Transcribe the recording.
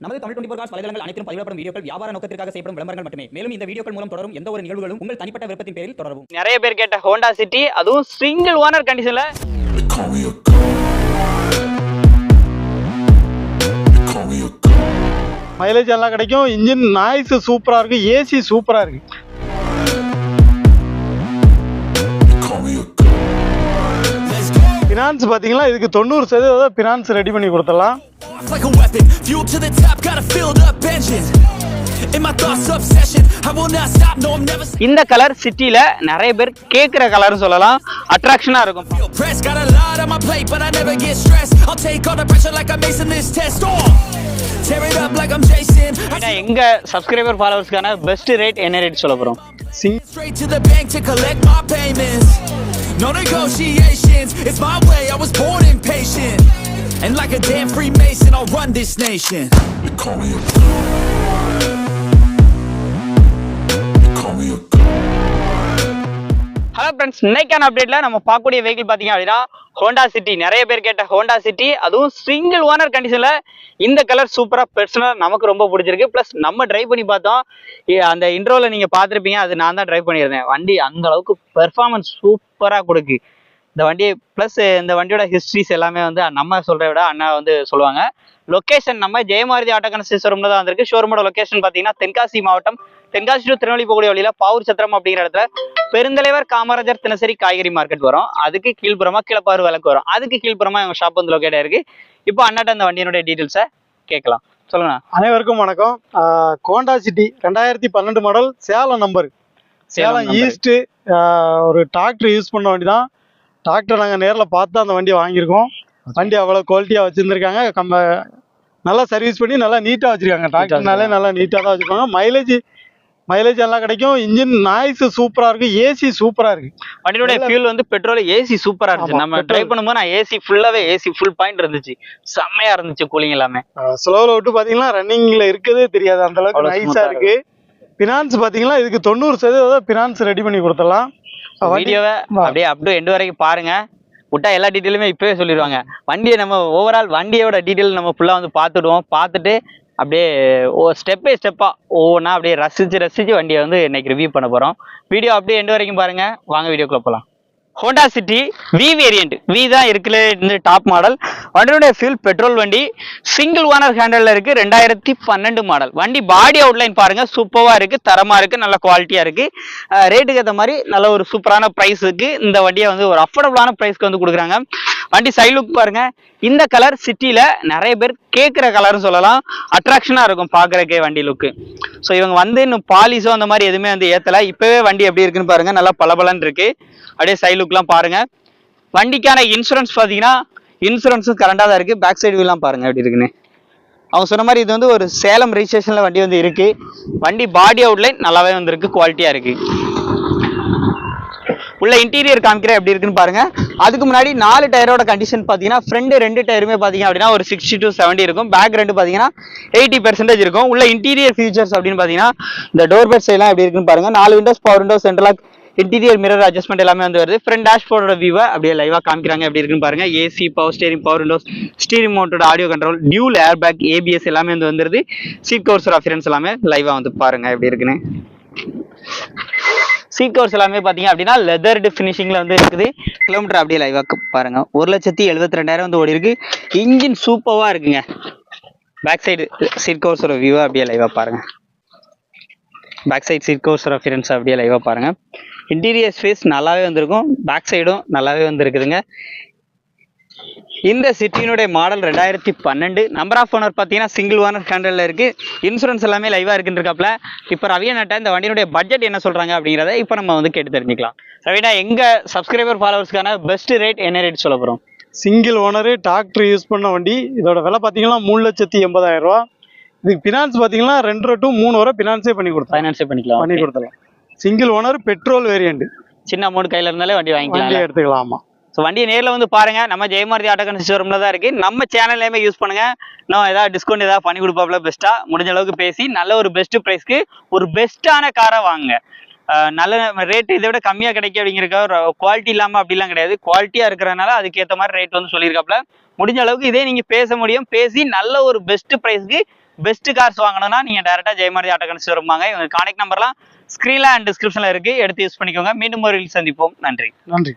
நமது Tamil twenty cos வலைதளங்கள் அனைத்தும் பதிவிடப்படும் வீடியோக்கள் வியாபார நோக்கத்திற்காக செய்யப்படும் விளம்பரங்கள் மட்டுமே மேலும் இந்த வீடியோக்கள் மூலம் தொடரும் எந்த ஒரு நிகழ்வுகளும் உங்கள் தனிப்பட்ட விருப்பத்தின் பேரில் தொடரவும் நிறைய பேர் கேட்ட ஹோண்டா சிட்டி அதுவும் சிங்கிள் ஓனர் கண்டிஷன்ல. மைலேஜ் எல்லாம் கிடைக்கும் இன்ஜின் நாய்ஸ் சூப்பராக இருக்கு ஏசி சூப்பராக இருக்கு. ஃபினான்ஸ் பார்த்தீங்களா இதுக்கு தொண்ணூறு சதவீதம் ஃபினான்ஸ் ரெடி பண்ணி கொடுத்துடலாம் Off like a weapon, fuel to the top, got a filled up engine. In my thoughts, obsession. I will not stop, no, I'm never இந்த கலர் சிட்டில நிறைய பேர் கேக்குற கலர் சொல்லலாம் அட்ராக்ஷனா இருக்கும் pressed. Got a lot on my plate, but I never get stressed. I'll take all the pressure like I'm acing this test. Oh, tear it up like I'm Jason. எங்க subscriber ஃபாலோவர்ஸ்க்கான best rate என்ன rate சொல்ல போறோம் straight to the bank to collect my payments. No negotiations, it's my way. I was born impatient. And like a damn Freemason, I'll run this nation. They call me a god. They call me a god. Hello friends இன்னைக்கான அப்டேட்ல நம்ம பார்க்கக்கூடிய vehicle பாத்தீங்க அப்படின்னா Honda city நிறைய பேர் கேட்ட Honda city அதுவும் சிங்கிள் ஓனர் கண்டிஷன்ல இந்த கலர் சூப்பரா பெர்சனலா நமக்கு ரொம்ப பிடிச்சிருக்கு ப்ளஸ் நம்ம டிரைவ் பண்ணி பார்த்தோம் அந்த இன்ட்ரோல நீங்க பார்த்திருப்பீங்க அது நான் தான் டிரைவ் பண்ணியிருந்தேன் வண்டி அந்த அளவுக்கு பெர்ஃபார்மன்ஸ் சூப்பரா கொடுக்கு இந்த வண்டி ப்ளஸ் இந்த வண்டியோட ஹிஸ்ட்ரிஸ் எல்லாமே வந்து நம்ம சொல்றத விட அண்ணா வந்து சொல்லுவாங்க. லொகேஷன் நம்ம ஜெயமாரதி ஆட்டோ கன்ஸ்ட்ரக்ஷன் ஷோரூம்ல தான் வந்திருக்கு. ஷோரூமோட லொகேஷன் பார்த்தீங்கன்னா தென்காசி மாவட்டம் தென்காசி டு திருநெல்வேலி போகக்கூடிய வழியில பாவூர் சத்திரம் அப்படிங்கிற இடத்துல பெருந்தலைவர் காமராஜர் தினசரி காய்கறி மார்க்கெட் வரும். அதுக்கு கீழ்ப்புறமா கிளப்பாறு விளக்கு வரும். அதுக்கு கீழ்ப்புறமா எங்க ஷாப் வந்து லொக்கேட் ஆயிருக்கு. இப்போ அண்ணாட்ட அந்த வண்டியினுடைய டீட்டெயில்ஸை கேட்கலாம். சொல்லுங்க அனைவருக்கும் வணக்கம். கோண்டா சிட்டி ரெண்டாயிரத்தி பன்னெண்டு model Salem number Salem. East ஒரு டிராக்டர் யூஸ் பண்ண வண்டி தான் டிராக்டர் நாங்கள் நேரில் பார்த்து அந்த வண்டியை வாங்கியிருக்கோம். வண்டி அவ்வளோ குவாலிட்டியாக வச்சுருந்துருக்காங்க. கம்ப நல்லா சர்வீஸ் பண்ணி நல்லா நீட்டாக வச்சுருக்காங்க. டிராக்டர்னாலே நல்லா நீட்டாக தான் வச்சுருப்பாங்க. மைலேஜ் மைலேஜ் எல்லாம் கிடைக்கும். இன்ஜின் நாய்ஸ் சூப்பராக இருக்கு. ஏசி சூப்பராக இருக்கு. வண்டியோட ஃபியூல் வந்து பெட்ரோல் ஏசி சூப்பரா இருந்துச்சு. நம்ம. டிரைவ் பண்ணும்போது நான் ஏசி ஃபுல்லாவே ஏசி ஃபுல் பாயிண்ட் இருந்துச்சு. செம்மையா இருந்துச்சு கூலிங் எல்லாமே. ஸ்லோவில் விட்டு பார்த்தீங்கன்னா ரன்னிங்கில் இருக்கதே தெரியாது. அந்த அளவுக்கு smooth-ஆ இருக்கு. ஃபினான்ஸ் பார்த்தீங்கன்னா இதுக்கு தொண்ணூறு சதவீதம் ஃபினான்ஸ் ரெடி பண்ணி கொடுத்துடலாம். வீடியோவை அப்படியே அப் டு எண்டு வரைக்கும் பாருங்க. விட்டா எல்லா டீட்டெயிலுமே இப்பவே சொல்லிடுவாங்க வண்டியை நம்ம ஓவரால் வண்டியோட டீட்டெயில் நம்ம ஃபுல்லாக வந்து பார்த்துடுவோம். பார்த்துட்டு அப்படியே ஓ ஸ்டெப் பை ஸ்டெப்பாக ஒவ்வொன்றா அப்படியே ரசிச்சு ரசிச்சு வண்டியை வந்து இன்னைக்கு ரிவ்யூ பண்ண போகிறோம் வீடியோ அப்படியே எண்டு வரைக்கும் பாருங்க. வாங்க வீடியோக்குள்ள போகலாம் Honda City V variant V தான் இருக்குல்ல இந்த டாப் மாடல் வண்டியோட ஃபியூல் பெட்ரோல் வண்டி. சிங்கிள் ஓனர் ஹேண்டலில் இருக்கு ரெண்டாயிரத்தி பன்னெண்டு மாடல் வண்டி பாடி அவுட்லைன் பாருங்க சூப்பராக இருக்கு தரமாக இருக்கு நல்ல குவாலிட்டியா இருக்கு. ரேட்டுக்கு ஏற்ற மாதிரி நல்ல ஒரு சூப்பரான ப்ரைஸுக்கு இந்த வண்டியை வந்து ஒரு அஃபோர்டபுளான ப்ரைஸ்க்கு வந்து கொடுக்குறாங்க. வண்டி சைட் லுக் பாருங்க. இந்த கலர் சிட்டியில நிறைய பேர் கேட்குற கலர்னு சொல்லலாம். அட்ராக்ஷனாக இருக்கும் பார்க்குறக்கே வண்டி லுக்கு ஸோ இவங்க வந்து இன்னும் பாலிஷோ அந்த மாதிரி எதுவுமே வந்து ஏற்றலை இப்போவே வண்டி எப்படி இருக்குன்னு பாருங்க. நல்லா பளபளன்னு இருக்கு. அப்படியே சைட் லுக்லாம் பாருங்க. வண்டிக்கான இன்சூரன்ஸ் பார்த்தீங்கன்னா இன்சூரன்ஸும் கரண்டாக தான் இருக்குது பேக் சைடு வியூலாம் பாருங்கள் எப்படி இருக்குன்னு. அவங்க சொன்ன மாதிரி இது வந்து ஒரு சேலம் ரிஜிஸ்ட்ரேஷனில் வண்டி வந்து இருக்குது வண்டி பாடி அவுட்லைன் நல்லாவே வந்துருக்கு குவாலிட்டியாக இருக்குது உள்ள இன்டீரியர் காமிக்கிறேன் எப்படி இருக்குன்னு பாருங்கள் அதுக்கு முன்னாடி நாலு டயரோட கண்டிஷன் பார்த்தீங்கன்னா ஃப்ரண்ட் ரெண்டு டயருமே பார்த்தீங்க அப்படின்னா ஒரு சிக்ஸ்டி டு செவன்ட்டி இருக்கும். பேக் ரெண்டு பார்த்தீங்கன்னா எயிட்டி பெர்சன்டேஜ் இருக்கும். உள்ள இன்டீரியர் ஃபீச்சர்ஸ் அப்படின்னு பார்த்தீங்கன்னா இந்த டோர் பெட் சைட்லாம் எப்படி இருக்குன்னு பாருங்க. நாலு windows power windows central lock interior mirror adjustment எல்லாமே வந்து வருது. ஃப்ரண்ட் டேஷ்போர்டோட வியூவை அப்படியே லைவாக காமிக்கிறாங்க. எப்படி இருக்குன்னு பாருங்க. AC power steering power windows steering மோட்டோட audio control dual airbag ABS எல்லாமே வந்து வந்துருது. சீட் கவர்ஸ் ரெஃபரன்ஸ் எல்லாமே லைவாக வந்து பாருங்க. எப்படி இருக்குன்னு. சீட் கவர்ஸ் எல்லாமே பார்த்தீங்க அப்படின்னா லெதர்டு ஃபினிஷிங்கில் வந்து இருக்குது. கிலோமீட்டர் அப்படியே லைவாக பாருங்க. ஒரு லட்சத்தி எழுபத்தி ரெண்டாயிரம் வந்து ஓடி இருக்கு இன்ஜின் சூப்பராக இருக்குங்க. பேக் சைடு சீட் கவர்ஸோட வியூவை அப்படியே லைவாக பாருங்க. பேக் சைடு சீட் கவர்ஸோட ரெஃபரன்ஸ் அப்படியே லைவாக பாருங்க. இன்டீரியர் ஸ்பேஸ் நல்லாவே வந்திருக்கும். பேக் சைடும் நல்லாவே வந்துருக்குதுங்க. இந்த சிட்டியினுடைய மாடல் ரெண்டாயிரத்தி பன்னெண்டு. நம்பர் ஆஃப் ஓனர் பார்த்தீங்கன்னா சிங்கிள் ஓனர் ஹேண்டலில் இருக்கு. இன்சூரன்ஸ் எல்லாமே லைவாக இருக்குன்னு இருக்காப்ல இப்போ ரவியனட்ட இந்த வண்டியினுடைய பட்ஜெட் என்ன சொல்றாங்க அப்படிங்கிறத இப்போ நம்ம வந்து கேட்டு தெரிஞ்சுக்கலாம். ரவினா எங்க சப்ஸ்கிரைபர் ஃபாலோவர்ஸ்க்கான பெஸ்ட் ரேட் என்ன ரேட் சொல்ல போகிறோம் சிங்கிள் ஓனரு டிராக்டர் யூஸ் பண்ண வண்டி. இதோட விலை பார்த்தீங்கன்னா மூணு லட்சத்தி எண்பதாயிரம் ரூபா. இதுக்கு ஃபினான்ஸ் பார்த்தீங்கன்னா ரெண்டு டு மூணு வரை ஃபினான்ஸே பண்ணி கொடுத்தோம் ஃபைனான்ஸே பண்ணிக்கலாம். பண்ணி கொடுத்துடலாம். சிங்கிள் ஓனர் பெட்ரோல் வேரியண்ட் சின்ன அமௌண்ட் கையில இருந்தாலே வண்டி வண்டி வாங்கிக்கலாம் எடுத்துக்கலாமா ஸோ வண்டியை நேரில் வந்து பாருங்கள் நம்ம ஜெயமாரதி ஆட்டோ கன்ஸ் ஷோரூமில் தான் இருக்குது நம்ம சேனல்லையுமே யூஸ் பண்ணுங்க. நான் ஏதாவது டிஸ்கவுண்ட் ஏதாவது பண்ணி கொடுப்பாப்ல பெஸ்ட்டாக முடிஞ்ச அளவுக்கு பேசி நல்ல ஒரு பெஸ்ட்டு ப்ரைஸ்க்கு ஒரு பெஸ்ட்டான காரை வாங்குங்க. நல்ல ரேட் இதை விட கம்மியாக கிடைக்கும் அப்படிங்கிறக்க குவாலிட்டி இல்லாமல் அப்படிலாம் கிடையாது. குவாலிட்டியாக இருக்கிறதுனால அதுக்கேற்ற மாதிரி ரேட் வந்து சொல்லியிருக்காப்ல. முடிஞ்ச அளவுக்கு இதே நீங்கள் பேச முடியும். பேசி நல்ல ஒரு பெஸ்ட்டு ப்ரைஸ்க்கு பெஸ்ட் கார்ஸ் வாங்கணும்னா நீங்கள் டேரெக்டாக ஜெயமாரதி ஆட்டோ கன்ஸ் வருவாங்க இவங்க கான்டாக்ட் நம்பர்லாம் ஸ்க்ரீனில் அண்ட் டிஸ்கிரிப்ஷனில் இருக்குது எடுத்து யூஸ் பண்ணிக்கோங்க. மீண்டும் ஒரு சந்திப்போம். நன்றி. நன்றி.